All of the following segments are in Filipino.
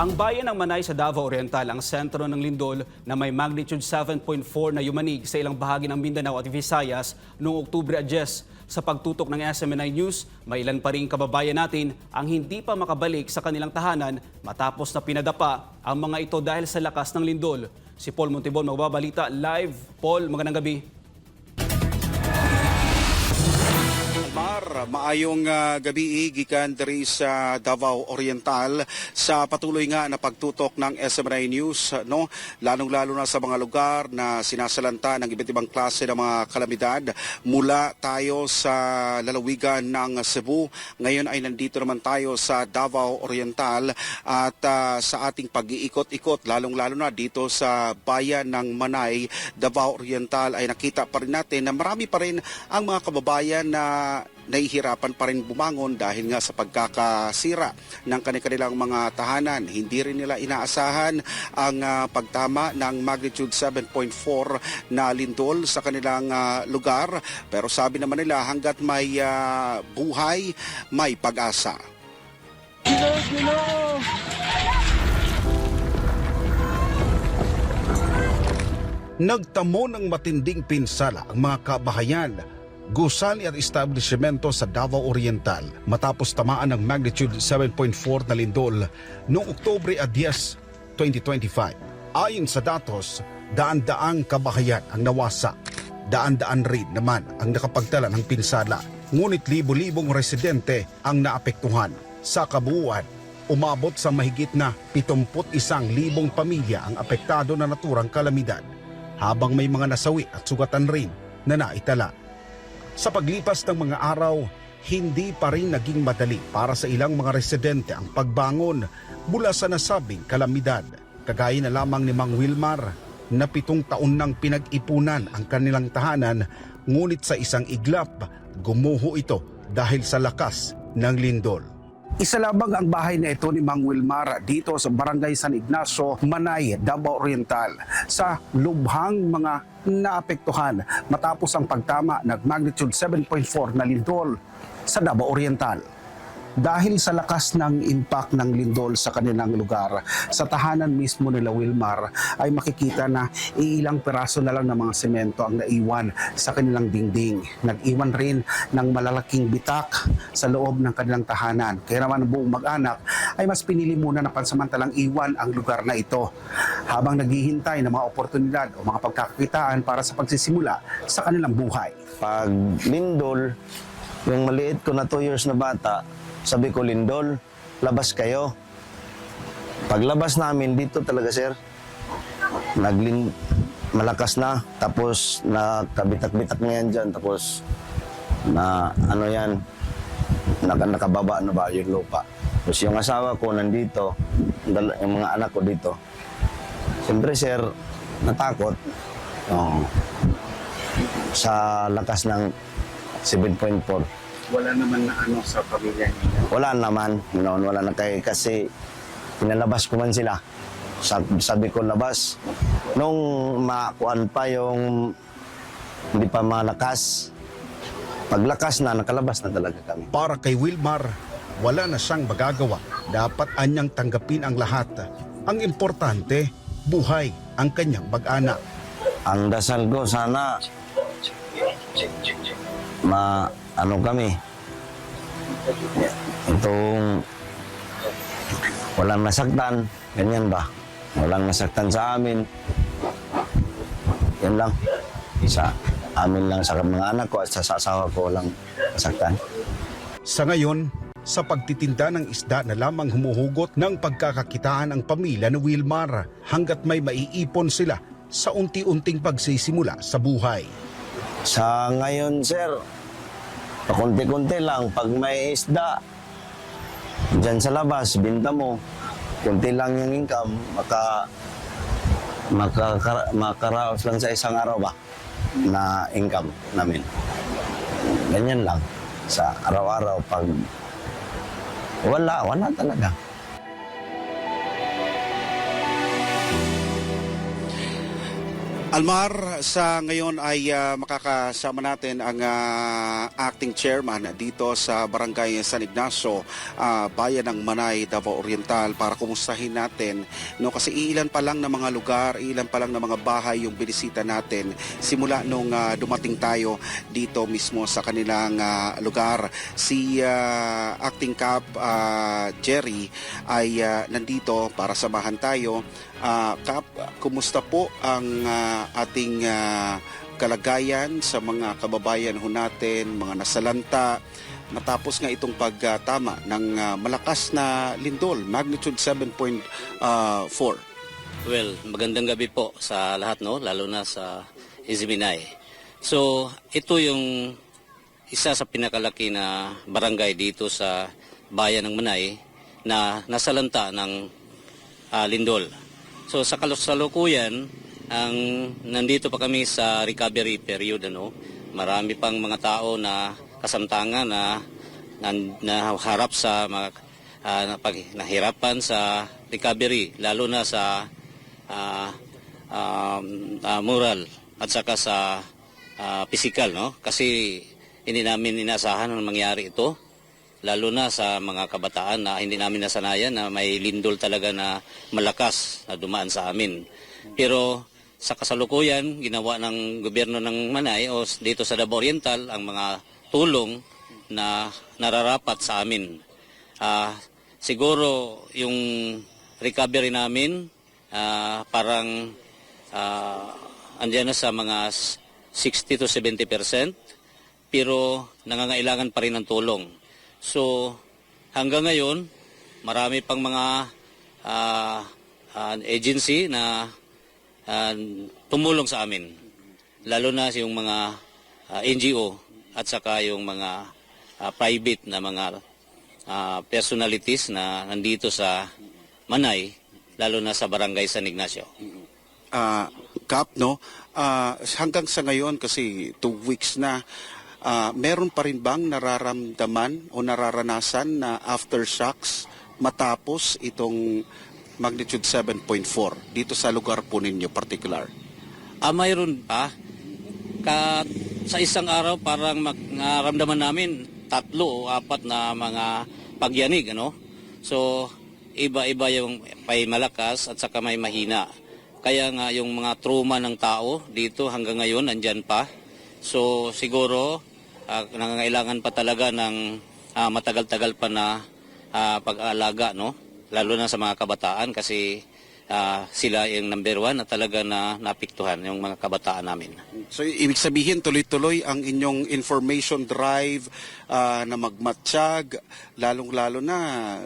Ang bayan ng Manay sa Davao Oriental ang sentro ng lindol na may magnitude 7.4 na yumanig sa ilang bahagi ng Mindanao at Visayas noong Oktubre 10. Sa pagtutok ng SMNI News, may ilan pa rin kababayan natin ang hindi pa makabalik sa kanilang tahanan matapos na pinadapa ang mga ito dahil sa lakas ng lindol. Si Paul Montibon magbabalita live. Paul, magandang gabi. Maayong ah, gabi gikan diri sa Davao Oriental. Sa patuloy nga na pagtutok ng SMNI News no lalong-lalo na sa mga lugar na sinasalanta ng iba't ibang klase ng mga kalamidad. Mula tayo sa lalawigan ng Cebu ngayon ay nandito naman tayo sa Davao Oriental. At ah, sa ating pag-iikot-ikot lalong-lalo na dito sa bayan ng Manay Davao Oriental ay nakita pa rin natin na marami pa rin ang mga kababayan na nahihirapan pa rin bumangon dahil nga sa pagkakasira ng kanilang mga tahanan. Hindi rin nila inaasahan ang ah, pagtama ng magnitude 7.4 na lindol sa kanilang ah, lugar. Pero sabi naman nila hanggat may ah, buhay, may pag-asa. Nagtamo ng matinding pinsala ang mga kabahayan gusali at establishmento sa Davao Oriental matapos tamaan ng magnitude 7.4 na lindol noong Oktubre 10, 2025. Ayon sa datos, daan-daang kabahayan ang nawasak. Daan-daan rin naman ang nakapagtala ng pinsala. Ngunit libo-libong residente ang naapektuhan. Sa kabuuan, umabot sa mahigit na 71,000 pamilya ang apektado na naturang kalamidad habang may mga nasawi at sugatan rin na naitala. Sa paglipas ng mga araw, hindi pa rin naging madali para sa ilang mga residente ang pagbangon mula sa nasabing kalamidad. Kagaya na lamang ni Mang Wilmar na pitong taon nang pinag-ipunan ang kanilang tahanan ngunit sa isang iglap, gumuho ito dahil sa lakas ng lindol. Isa lamang ang bahay na ito ni Mang Wilmar dito sa Barangay San Ignacio, Manay, Davao Oriental sa lubhang mga naapektuhan matapos ang pagtama ng magnitude 7.4 na lindol sa Davao Oriental. Dahil sa lakas ng impact ng lindol sa kanilang lugar, sa tahanan mismo nila Wilmar ay makikita na iilang peraso na lang ng mga semento ang naiwan sa kanilang dingding. Nag-iwan rin ng malalaking bitak sa loob ng kanilang tahanan. Kaya naman buong mag-anak ay mas pinili muna na pansamantalang iwan ang lugar na ito habang naghihintay ng mga oportunidad o mga pagkakakitaan para sa pagsisimula sa kanilang buhay. Pag lindol, yung maliit ko na 2 years na bata, sabi ko, lindol, labas kayo. Paglabas namin dito talaga, sir, naglin malakas na. Tapos nakabitak-bitak na yan dyan. Tapos na ano yan, naka, nakababa na ba yung lupa. Tapos yung asawa ko nandito, yung mga anak ko dito. Siyempre, sir, natakot. Oo. sa lakas ng 7.4. Wala naman na ano sa pamilya niya. Wala naman, noon wala na kay kasi pinalabas ko man sila. Sabi, sabi ko labas. Nung makuan pa yung hindi pa malakas, paglakas na, nakalabas na talaga kami. Para kay Wilmar, wala na siyang magagawa. Dapat anyang tanggapin ang lahat. Ang importante, buhay ang kanyang mag-anak. Ang dasal ko sana ma ano kami? Itong walang nasaktan. Ganyan ba? Walang nasaktan sa amin. Yan lang. Sa amin lang sa mga anak ko at sa asawa ko walang nasaktan. Sa ngayon, sa pagtitinda ng isda na lamang humuhugot ng pagkakakitaan ang pamilya ni Wilmar hanggat may maiipon sila sa unti-unting pagsisimula sa buhay. Sa ngayon, sir, pakunti-kunti lang. Pag may isda, dyan sa labas, binta mo, kunti lang yung income, maka, maka, makaraos lang sa isang araw ba na income namin. Ganyan lang. Sa araw-araw, pag wala, wala talaga. Almar, sa ngayon ay ah, makakasama natin ang ah, acting chairman dito sa Barangay San Ignacio, ah, Bayan ng Manay, Davao Oriental para kumustahin natin. No, kasi iilan pa lang na mga lugar, iilan pa lang na mga bahay yung binisita natin simula nung ah, dumating tayo dito mismo sa kanilang ah, lugar. Si ah, acting cap ah, Jerry ay ah, nandito para samahan tayo. Ah, Kap, kumusta po ang ah, ating ah, kalagayan sa mga kababayan ho natin, mga nasalanta, matapos nga itong pagtama ng ah, malakas na lindol, magnitude 7.4. Well, magandang gabi po sa lahat, no? Lalo na sa Izminay. So, ito yung isa sa pinakalaki na barangay dito sa bayan ng Manay na nasalanta ng ah, lindol. So, sa kalusalukuyan, ang nandito pa kami sa recovery period, ano? Marami pang mga tao na kasamtangan na na, na sa mga ah, na pag, nahirapan sa recovery, lalo na sa ah, um, ah, moral at saka sa ah, physical, no? Kasi hindi namin inasahan na mangyari ito, lalo na sa mga kabataan na hindi namin nasanayan na may lindol talaga na malakas na dumaan sa amin. Pero sa kasalukuyan, ginawa ng gobyerno ng Manay o dito sa Davao Oriental ang mga tulong na nararapat sa amin. Ah, siguro yung recovery namin ah, parang ah, andyan na sa mga s- 60 to 70 percent pero nangangailangan pa rin ng tulong. So hanggang ngayon marami pang mga ah, ah, agency na ah, tumulong sa amin. Lalo na yung mga ah, NGO at saka yung mga ah, private na mga ah, personalities na nandito sa Manay, lalo na sa Barangay San Ignacio. Ah, Kap, no? Ah, hanggang sa ngayon, kasi two weeks na, ah, meron pa rin bang nararamdaman o nararanasan na aftershocks matapos itong magnitude 7.4 dito sa lugar po ninyo particular? Ah, mayroon pa. Ka, sa isang araw parang maramdaman namin tatlo o apat na mga pagyanig, ano? So, iba-iba yung may malakas at saka may mahina. Kaya nga yung mga trauma ng tao dito hanggang ngayon nandyan pa. So, siguro ah, nangangailangan pa talaga ng ah, matagal-tagal pa na ah, pag-aalaga, no? Lalo na sa mga kabataan kasi ah, sila yung number one na talaga na napiktuhan, yung mga kabataan namin. So, ibig sabihin, tuloy-tuloy ang inyong information drive ah, na magmatsyag, lalong-lalo na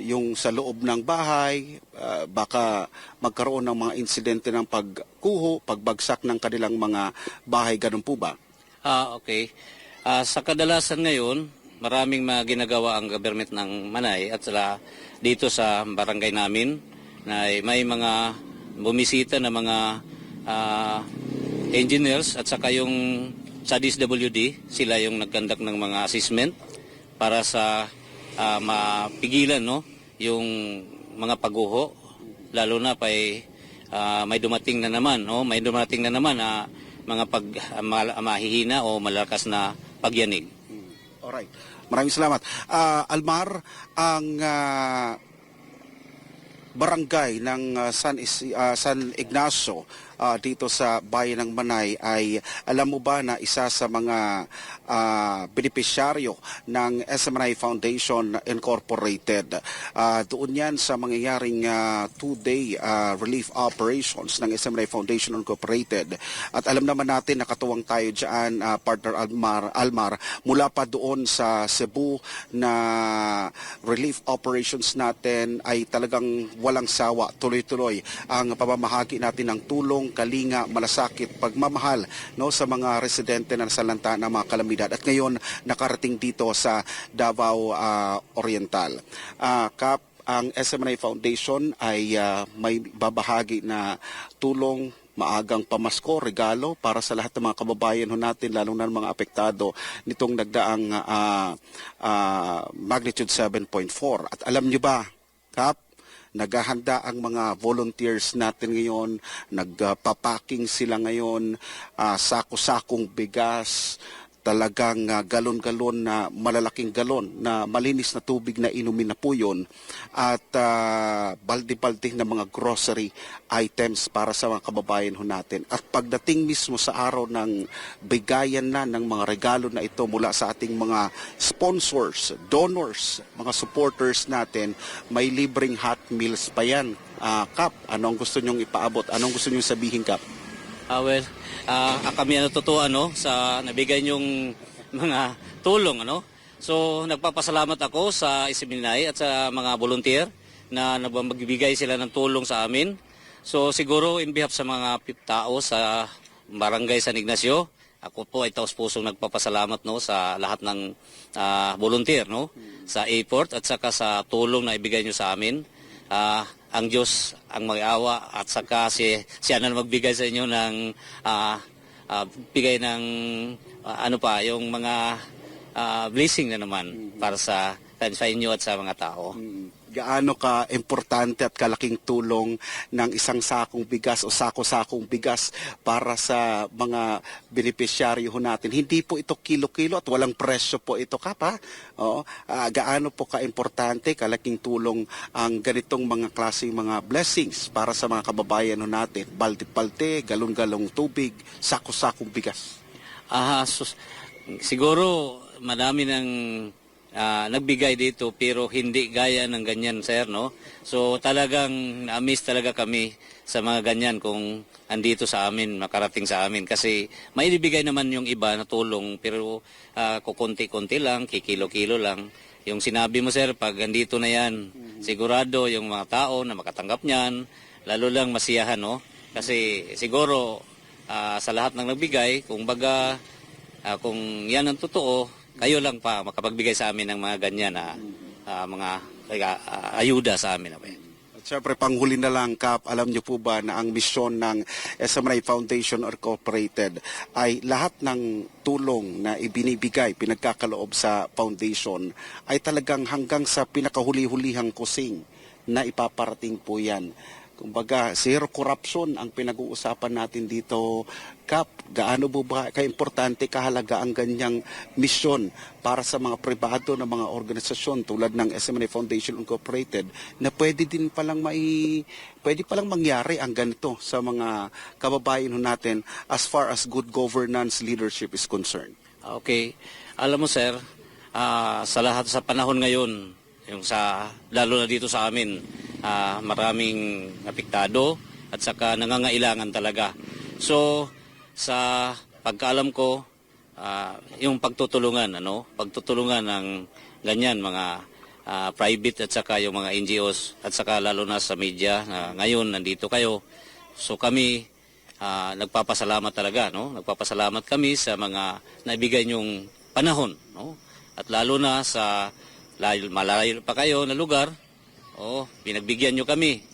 yung sa loob ng bahay, ah, baka magkaroon ng mga insidente ng pagkuho, pagbagsak ng kanilang mga bahay, ganun po ba? Ah, okay. Ah, sa kadalasan ngayon, maraming mga ginagawa ang government ng Manay at sila dito sa barangay namin na may mga bumisita na mga ah, engineers at saka yung sa DSWD, sila yung nagkandak ng mga assessment para sa ah, mapigilan no yung mga paguho. Lalo na pay ah, may dumating na naman no may dumating na naman na mga pag mal- mahihina o malakas na pagyanig Alright. Maraming salamat. Ah, Almar, ang ah, barangay ng ah, San, ah, San Ignacio ah, dito sa bayan ng Manay ay alam mo ba na isa sa mga ah, benepisyaryo ng SMNI Foundation Incorporated. Ah, doon yan sa mangyayaring ah, two-day ah, relief operations ng SMNI Foundation Incorporated. At alam naman natin nakatuwang tayo dyan, ah, partner Almar, Almar, mula pa doon sa Cebu na relief operations natin ay talagang walang sawa, tuloy-tuloy ang pamamahagi natin ng tulong, kalinga, malasakit, pagmamahal no sa mga residente na nasalanta ng mga kalamidad. At ngayon nakarating dito sa Davao ah, Oriental. Ah, Kap, ang SMNI Foundation ay ah, may babahagi na tulong maagang pamasko, regalo para sa lahat ng mga kababayan natin, lalo na ng mga apektado nitong nagdaang ah, ah, magnitude 7.4. At alam nyo ba, Kap, naghahanda ang mga volunteers natin ngayon, nagpapaking sila ngayon, ah, sako-sakong bigas, talagang ah, galon-galon na malalaking galon na malinis na tubig na inumin na po yun at ah, balde-balde na mga grocery items para sa mga kababayan ho natin. At pagdating mismo sa araw ng bigayan na ng mga regalo na ito mula sa ating mga sponsors, donors, mga supporters natin, may libreng hot meals pa yan. Ah, Kap, anong gusto nyong ipaabot? Anong gusto nyong sabihin, Kap? Ah, well, ah, kami natutuwa no sa nabigay niyong mga tulong ano. So nagpapasalamat ako sa Isiminay at sa mga volunteer na magbibigay sila ng tulong sa amin. So siguro in behalf sa mga tao sa Barangay San Ignacio, ako po ay taos pusong nagpapasalamat no sa lahat ng ah, volunteer no sa airport at saka sa tulong na ibigay niyo sa amin. Ah, ang Diyos ang mag-awa at saka si siya na magbigay sa inyo ng ah, ah, bigay ng ah, ano pa yung mga ah, blessing na naman para sa sa inyo at sa mga tao. Gaano ka importante at kalaking tulong ng isang sakong bigas o sako-sakong bigas para sa mga benepisyaryo ho natin. Hindi po ito kilo-kilo at walang presyo po ito kapa. Oo. Ah, gaano po ka-importante, kalaking tulong ang ganitong mga klaseng mga blessings para sa mga kababayan natin. Balde-balde, galong-galong tubig, sako-sakong bigas. Ah, sus- siguro madami ng ah, nagbigay dito pero hindi gaya ng ganyan sir no. So talagang na-miss talaga kami sa mga ganyan kung andito sa amin, makarating sa amin kasi may ibigay naman yung iba na tulong pero ah, kukunti-kunti lang, kikilo-kilo lang. Yung sinabi mo sir, pag andito na yan, sigurado yung mga tao na makatanggap niyan, lalo lang masiyahan no. Kasi siguro ah, sa lahat ng nagbigay, kung baga Ah, kung yan ang totoo, kayo lang pa makapagbigay sa amin ng mga ganyan na ah, mga ah, ayuda sa amin. Okay? At syempre, panghuli na lang, Kap, alam niyo po ba na ang misyon ng SMNI Foundation Incorporated ay lahat ng tulong na ibinibigay, pinagkakaloob sa foundation ay talagang hanggang sa pinakahuli-hulihang kusing na ipaparating po yan. Kumbaga, zero corruption ang pinag-uusapan natin dito. Kap, gaano po ba kaimportante kahalaga ang ganyang misyon para sa mga pribado na mga organisasyon tulad ng SMNA Foundation Incorporated na pwede din palang mai pwede palang mangyari ang ganito sa mga kababayan natin as far as good governance leadership is concerned. Okay. Alam mo sir, ah, sa lahat sa panahon ngayon, yung sa lalo na dito sa amin, ah, maraming apektado at saka nangangailangan talaga. So sa pagkaalam ko, ah, yung pagtutulungan, ano, pagtutulungan ng ganyan mga ah, private at saka yung mga NGOs at saka lalo na sa media na ngayon nandito kayo. So kami ah, nagpapasalamat talaga, no? Nagpapasalamat kami sa mga naibigay niyong panahon, no? At lalo na sa layo, malayo pa kayo na lugar, oh, pinagbigyan niyo kami.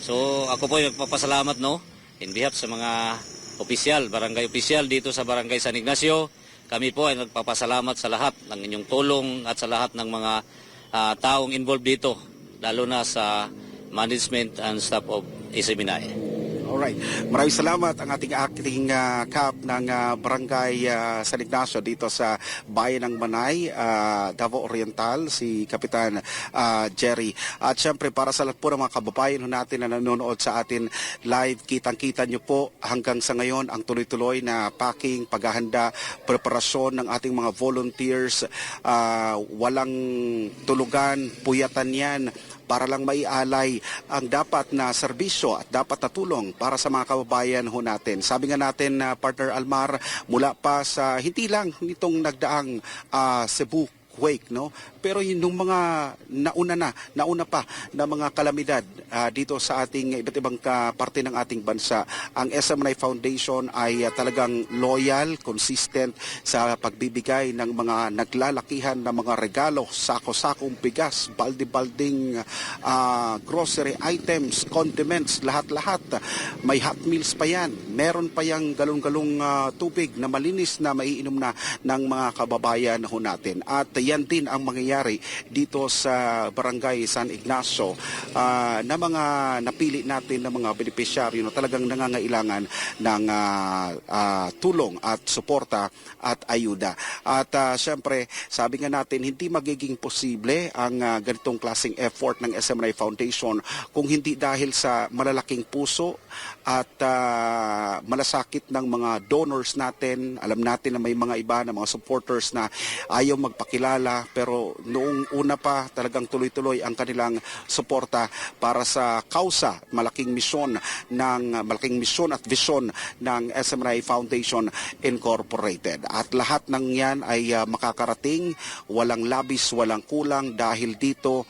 So ako po ay nagpapasalamat, no? In behalf sa mga opisyal, barangay opisyal dito sa Barangay San Ignacio, kami po ay nagpapasalamat sa lahat ng inyong tulong at sa lahat ng mga ah, taong involved dito, lalo na sa management and staff of Isiminay. Alright. Maraming salamat ang ating acting uh, cap ng ah, Barangay ah, San Ignacio dito sa Bayan ng Manay, ah, Davao Oriental, si Kapitan ah, Jerry. At syempre para sa lahat po ng mga kababayan natin na nanonood sa atin live, kitang-kita nyo po hanggang sa ngayon ang tuloy-tuloy na packing, paghahanda, preparasyon ng ating mga volunteers. Ah, walang tulugan, puyatan yan para lang maialay ang dapat na serbisyo at dapat na tulong para sa mga kababayan ho natin. Sabi nga natin na partner Almar mula pa sa hindi lang nitong nagdaang ah, Cebu quake no? Pero yung nung mga nauna na nauna pa na mga kalamidad ah, dito sa ating iba't ibang ka- parte ng ating bansa ang SMNI Foundation ay ah, talagang loyal consistent sa pagbibigay ng mga naglalakihan na mga regalo sako-sakong bigas balde-balding ah, grocery items condiments lahat-lahat. May hot meals pa yan. Meron pa yang galong-galong ah, tubig na malinis na maiinom na ng mga kababayan ho natin. At yan din ang mangyayari dito sa Barangay San Ignacio ah, na mga napili natin na mga benepisyaryo na talagang nangangailangan ng ah, ah, tulong at suporta at ayuda. At ah, syempre, sabi nga natin, hindi magiging posible ang ah, ganitong klaseng effort ng SMNI Foundation kung hindi dahil sa malalaking puso at ah, malasakit ng mga donors natin. Alam natin na may mga iba na mga supporters na ayaw magpakilala pero noong una pa talagang tuloy-tuloy ang kanilang suporta para sa kausa, malaking misyon ng malaking misyon at vision ng SMNI Foundation Incorporated. At lahat ng yan ay ah, makakarating, walang labis, walang kulang dahil dito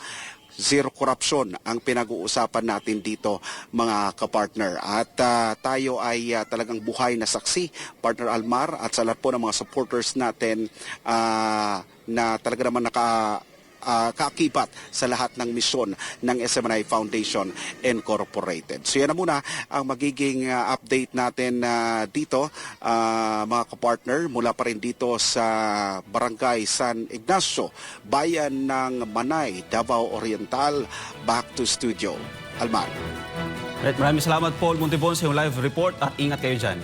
zero corruption ang pinag-uusapan natin dito mga kapartner. At ah, tayo ay ah, talagang buhay na saksi, partner Almar, at sa lahat po ng mga supporters natin ah, na talaga naman naka ah, kaakibat sa lahat ng misyon ng SMNI Foundation Incorporated. So yan na muna ang magiging ah, update natin ah, dito ah, mga kapartner mula pa rin dito sa Barangay San Ignacio, bayan ng Manay, Davao Oriental. Back to studio. Almar. Right, maraming salamat Paul Montibon sa iyong live report at ingat kayo dyan.